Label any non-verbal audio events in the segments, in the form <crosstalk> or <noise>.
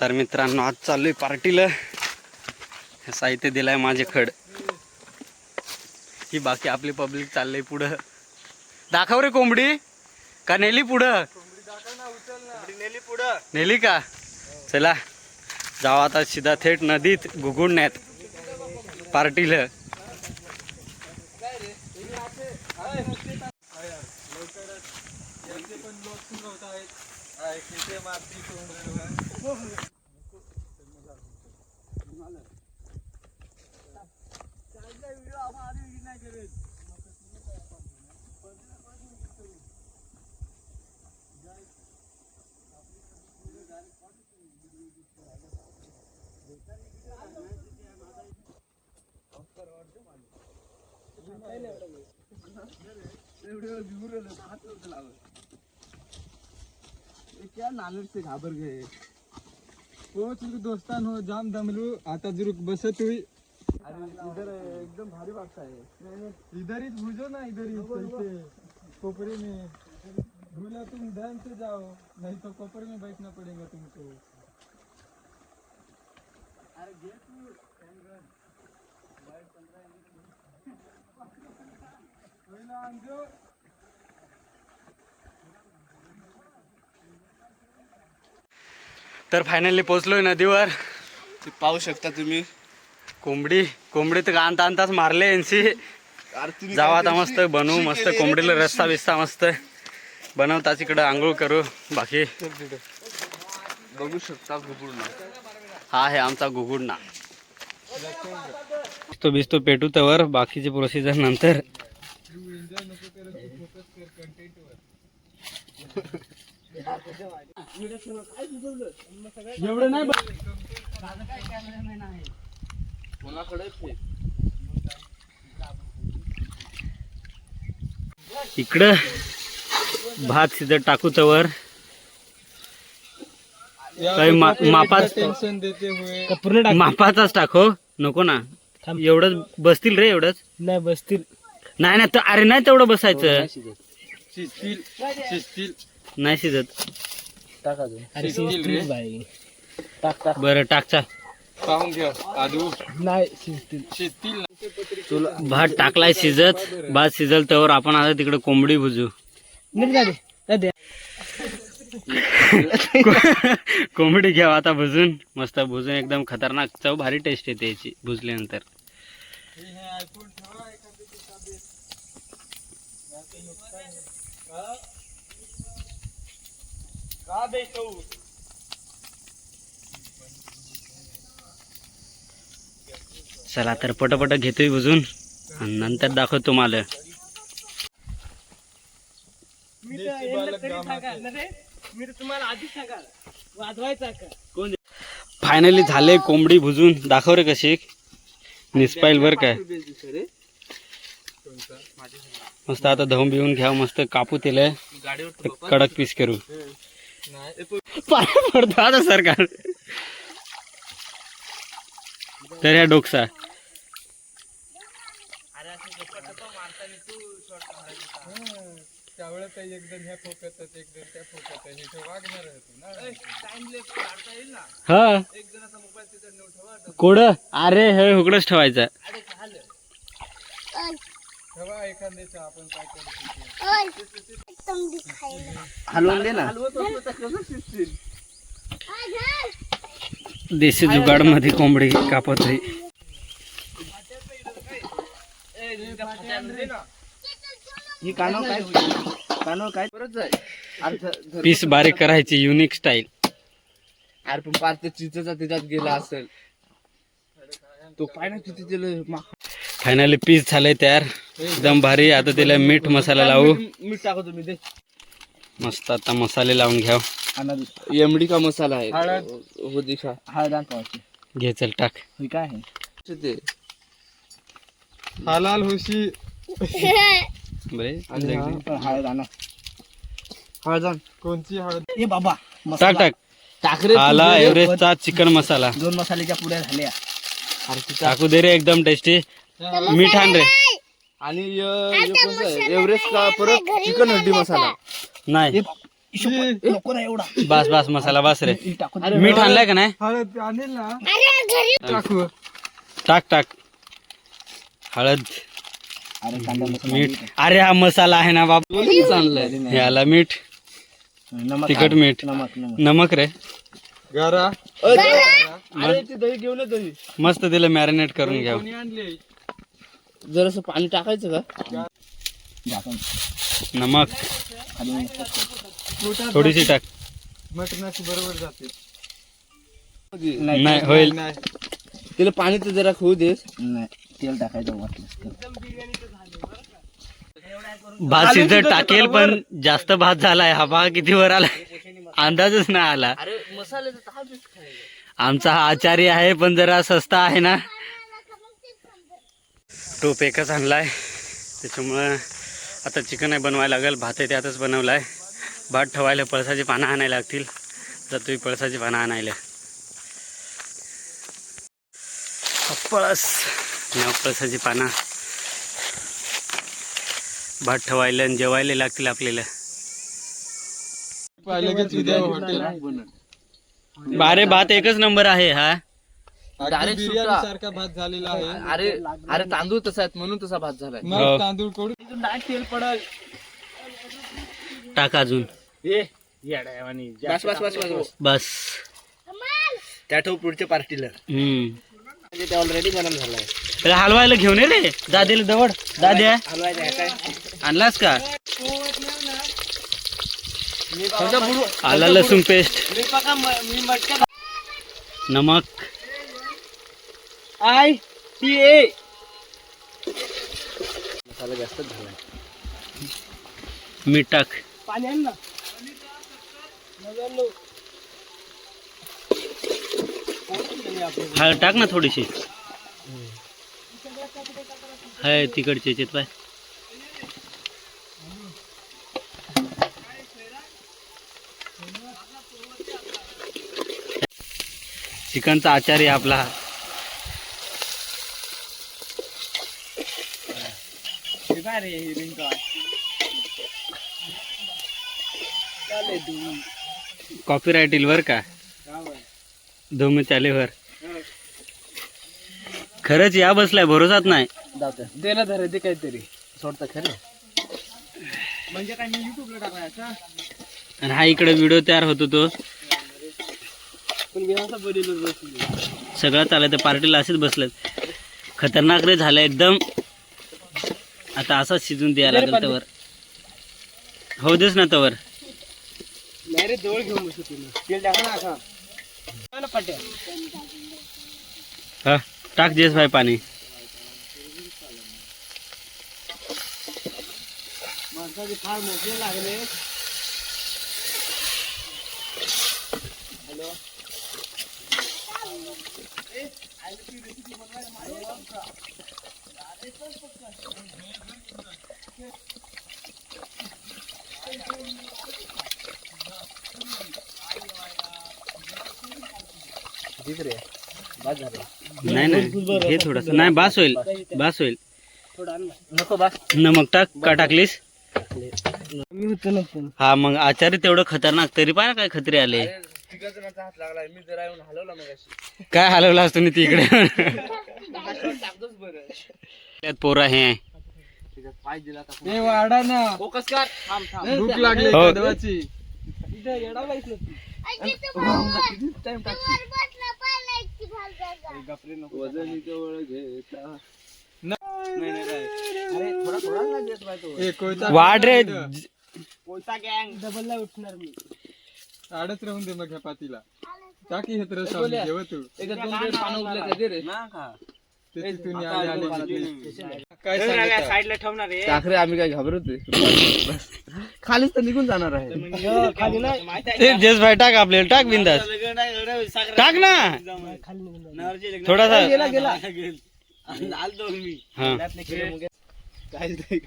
तर मित्रांनो आज चाललोय पार्टीला. हे साहित्य दिलाय माझे खड. ही बाकी आपली पब्लिक चाललंय पुढं. दाखव रे कोंबडी. का नेली पुढं? नेली पुढं नेली का? चला जाऊ आता सीधा थेट नदीत गुगुडण्यात पार्टीला. एवढे एवढे हात लावत क्या नानट से घाबर गए। पोच दोस्तान हो जाम दमलू आता जरूर बसत हुई। अरे इधर एकदम भारी वाटता है। इधर ही भूजो ना इधर ही कोपरे में। भूला तुम ध्यान से जाओ नहीं तो कोपरे में बैठना पड़ेगा तुमको। अरे घे तू तर फायनली पोचलोय नदीवर. ते पाहू शकता तुम्ही. कोंबडी कोंबडी तर आणता आणताच मारले यांची जाऊ आता मस्त बनवू मस्त कोंबडीला रस्ता बिस्ता मस्त. बनवता तिकडं आंघोळ करू बाकी. बघू शकता गुबुडना हा आहे आमचा गुगुडना बिस्तो बिस्तो पेटू तवर बाकीची प्रोसिजर नंतर. एवढं नाही इकडं भात शिजत टाकू तवर. मापाच मापाचाच टाको. नको ना. एवढंच बसतील रे एवढंच. नाही बसतील. नाही नाही तर अरे नाही तेवढं बसायचं. नाही शिजत. अरे रे. टाक टाक. बरं टाकचा पाहून घ्या आदू नाही शिस्तील शिस्तील भात टाकलाय शिजत. भात शिजल तर आपण आता तिकडे कोंबडी भुजू. कोंबडी घ्या आता भुजून. मस्त भुजून एकदम खतरनाक. चव भारी टेस्ट येते याची भुजल्यानंतर. चला तर पटपट घेतोय भुजून आणि नंतर दाखवतो तुम्हाला फायनली झाले कोंबडी भुजून दाखव रे कशी निस्पाईल बर काय. मस्त आता धवून बिवून घ्या मस्त कापू तिला. कडक पीस करू. पाय पडतो आता सरकार. तर या डोकसा. त्यावेळेस एकदम ह्या फोकात एकदम त्या फोकात हे. तर वागणार ना हा कोड अरे हे उघडच ठेवायचं. ठेवा एखाद्याचं आपण काय करू हलवून दे ना. देशी जुगाडमध्ये कोंबडी कापत आहे. ही कानव काय? कानव काय? परत जाय. पीस बारीक करायची युनिक स्टाईल अरे पण पार ते चिचचा त्याच्यात गेला असेल. तो पाय ना किती दिलं? फायनली पीस झालंय तयार. एकदम भारी आता त्याला मीठ मसाला लावू. मीठ टाकतो तुम्ही मस्त आता मसाले लावून घ्या एमडी का मसाला आहे? हो दिखा हळद घे चल टाक. काय आहे? ते. हलाल होशी. बरे हळद आणा. हळद कोणची हळद? ए बाबा टाक टाक. टाकरे आला एव्हरेस्टचा चिकन मसाला. दोन मसाल्याच्या पुड्या झाल्या. टाकू दे रे एकदम टेस्टी मीठ आण रे. आणि एव्हरेस्ट का परत चिकन हड्डी मसाला? नाही. बस बस मसाला बस रे. मीठ आणलाय का नाही? हळद आणेल ना. टाकू. टाक टाक. हळद. मीठ. अरे हा मसाला आहे ना बाबा. याला मीठ. तिखट मीठ. नमक रे. गरा. दही घेऊन दही मस्त तिला मॅरिनेट करून घ्या जरासं पाणी टाकायचं का? नमक. थोडीशी टाक. मटणाची बरोबर जाते. नाही होईल. नाही. तिला पाणी तर जरा खाऊ देस नाही तेल टाकायचं वाटलं भात शिजत टाकेल पण जास्त भात झालाय हा भाग किती वर आला? अंदाजच नाही आला. आमचा हा आचार्य आहे पण जरा सस्ता आहे ना. टोप एकच आणलाय. त्याच्यामुळं आता चिकन आहे बनवायला लागेल. भात आहे त्यातच बनवलाय. भात ठेवायला पळसाची पानं आणायला लागतील. जातोय पळसाची पानं आणायला. पळस. नाव पळसाची पानं. भात ठेवायला आणि जेवायला लागतील आपल्याला. बारे भात एकच नंबर आहे हा? बिर्याणी सारखा भात झालेला आहे. अरे अरे तांदूळ तसा आहेत म्हणून तसा भात झालाय. हो. मग तांदूळकडून तेल पडल. टाक अजून. बस बस बस बस बस. त्या ठेव पुढच्या पार्टीला. हम्म. म्हणजे ते ऑलरेडी बनवून झालाय. अरे हलवायला घेऊन ये रे. दादेला दवड. दाद्या आणलास का? आला लसूण पेस्ट नमक. I T A. मसाला जास्त मीठ टाक पाणी आण ना हळद टाक ना थोडीशी. हाय तिकडचे याच्यात पाय चिकनचा आचार्य आपला. कॉपीराइट येईल बर का? धुम चालेवर खरंच या बसलाय भरोसाच नाही. जातं दे ना धरे दे काहीतरी. सोडतं खरं. म्हणजे काय मी युट्यूबला टाकायचा आणि हा इकडे व्हिडिओ तयार होतो तो. पण मी असा बनवलं सगळं चालय तर पार्टीला असेच बसलेत. खतरनाक रे झालं एकदम. आता असाच शिजून द्यायला लागेल तवर. हो देस ना तवर. नाही रे जवळ घेऊन बसू तुम्ही तेल टाका ना असा ना पट्या. हा टाक जेस भाई पाणी. माणसाचे फार मोठे लागले. झालं नाही नाही. हे थोडस. नाही बास होईल. बास होईल. नको बस. नमक टाक. का टाकलीस? हा मग आचार्य तेवढं खतरनाक. तरी पाय काय खतरे आले. तिकडचा हात लागलाय. मी जरा येऊन हलवला मग काय हलवला असतो मी तिकडे? त्यात पोरं हे. त्याच्यात पाय दिला आता हे वाडा ना. फोकस कर. थांब थांब. भूक लागली हो. येडावलायच वजन इथं घेता? अरे थोडा थोडा ना देत बाय तो. हे कोयता वाढ रे. कोणता गँग. डबल ला उठणार मी. आडच राहून दे मग ह्या पातीला. टाकी आम्ही जेव तू ना का? साईडला ठेवणार आहे टाकरे आम्ही काय घाबरतोय खालीच तर निघून जाणार आहे खाली नाही ते जेस भाई टाक आपल्याला टाक बिंदास टाक ना थोडासा हा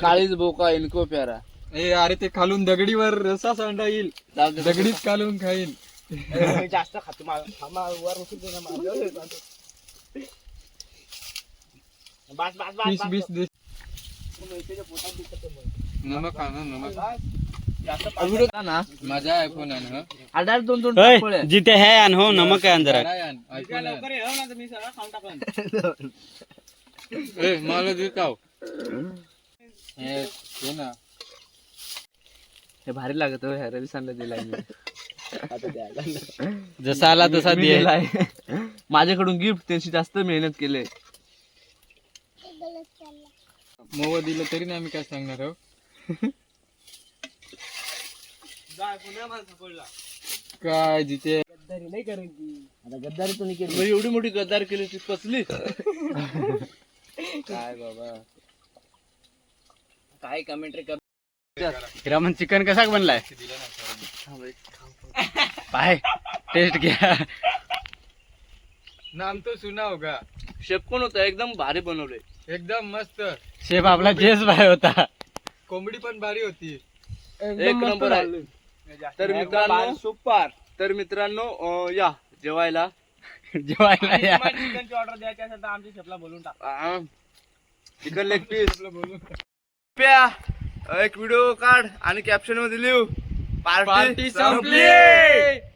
काळीच बोका इनको प्यारा ए अरे ते खालून दगडीवर रसा सांडा येईल दगडीच कालून खाईन जास्त खातो वर बस बस बीस दे नमक आणा नमक. व्हिडिओ ना माझा आयफोन आहे ना. आधार दोन दोन ओय, टाकले. जिथे है अन हो नमक आहे अंदर मला दिकाव ना. हे भारी लागत हो ह्या रविसांना दिलाय मी. <laughs> जसा आला तसा मी दे. दिलाय. माझ्याकडून गिफ्ट त्यांची जास्त मेहनत केले मोवा दिलं तरी नाही आम्ही काय सांगणार हो काय जिथे गद्दारी तुम्ही केली? एवढी मोठी गद्दार केली ती कसली? काय बाबा? काय कमेंट्री कर हिरामन चिकन कसा बनलाय? पाय टेस्ट घ्या. नाम तो सुना होगा. शेफ कोण होता? एकदम भारी बनवले एकदम मस्त. शेफ आपला जेस भाई होता. कोंबडी पण भारी होती. एक नंबर आहे. तर मित्रांनो सुपर. तर मित्रांनो अं, या जेवायला. जेवायला या. चिकन लेग पीस प्या. एक व्हिडिओ काढ आणि कॅप्शनमध्ये लिहू. पार्टी संपली.